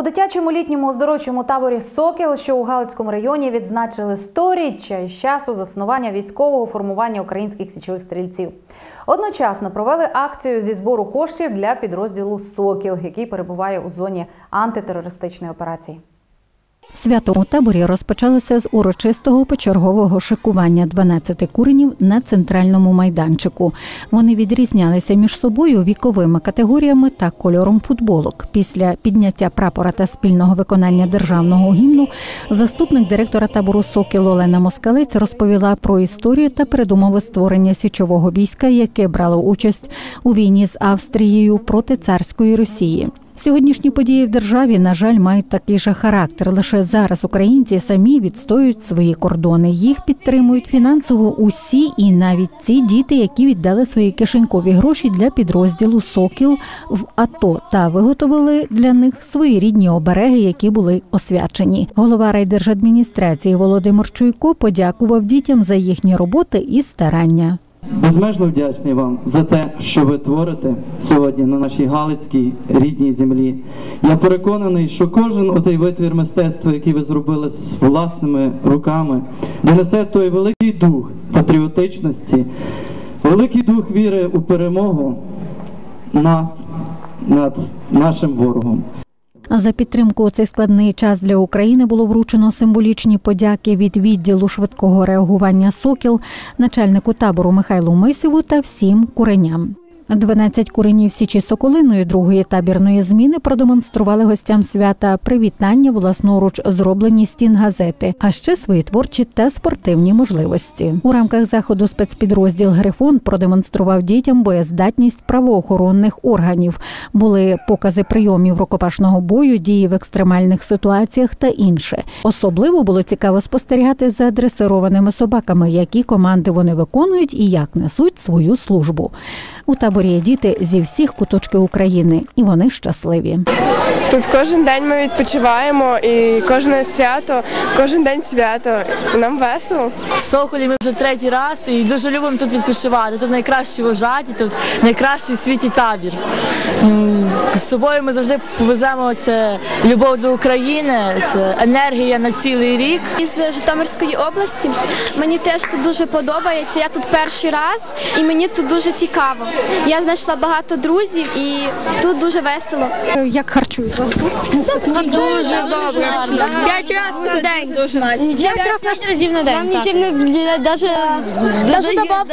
У дитячому літньому оздоровчому таборі Сокіл, що у Галицькому районі, відзначили сторіччя із часу заснування військового формування українських січових стрільців. Одночасно провели акцію зі збору коштів для підрозділу Сокіл, який перебуває у зоні антитерористичної операції. Свято у таборі розпочалося з урочистого почергового шикування 12 куренів на центральному майданчику. Вони відрізнялися між собою віковими категоріями та кольором футболок. Після підняття прапора та спільного виконання державного гімну заступник директора табору Сокіл Олена Москалець розповіла про історію та передумови створення січового війська, яке брало участь у війні з Австрією проти царської Росії. Сьогоднішні події в державі, на жаль, мають такий же характер. Лише зараз українці самі відстоюють свої кордони. Їх підтримують фінансово усі, і навіть ці діти, які віддали свої кишенькові гроші для підрозділу Сокіл в АТО та виготовили для них свої рідні обереги, які були освячені. Голова райдержадміністрації Володимир Чуйко подякував дітям за їхні роботи і старання. Безмежно вдячний вам за те, що ви творите сьогодні на нашій Галицькій рідній землі. Я переконаний, що кожен оцей витвір мистецтва, який ви зробили з власними руками, донесе той великий дух патріотичності, великий дух віри у перемогу нас над нашим ворогом. За підтримку у цей складний час для України було вручено символічні подяки від відділу швидкого реагування Сокіл, начальнику табору Михайлу Мисіву та всім куреням. 12 куренів Січі Соколиною другої табірної зміни продемонстрували гостям свята привітання власноруч зроблені стін газети, а ще свої творчі та спортивні можливості. У рамках заходу спецпідрозділ Грифон продемонстрував дітям боєздатність правоохоронних органів. Були покази прийомів рукопашного бою, дії в екстремальних ситуаціях та інше. Особливо було цікаво спостерігати за дресированими собаками, які команди вони виконують і як несуть свою службу. У таборі є діти зі всіх куточків України, і вони щасливі. Тут кожен день ми відпочиваємо і кожне свято, кожен день свято. І нам весело. В Соколі ми вже третій раз і дуже любимо тут відпочивати. Тут найкращі вожаті, тут найкращий в світі табір. З собою ми завжди повеземо це любов до України, це енергія на цілий рік. із Житомирської області. Мені теж тут дуже подобається. Я тут перший раз і мені тут дуже цікаво. Я знайшла багато друзів і тут дуже весело. Як харчують вас? Дуже добре. П'ять разів на день. П'ять разів на день. Нам нічим не навіть даже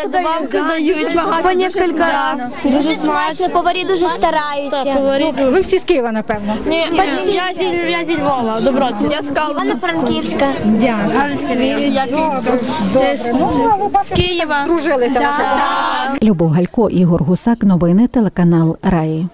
добавку дають по кілька разів. Дуже смачно. Поварі дуже стараються. Ви всі з Києва, напевно. Зі, я зі Львова, добротно. Я з Калуша. Франківська. Я Київська. З Києва. Дружилися. Любов Галько, Ігор Гусак. Новини телеканал Раї.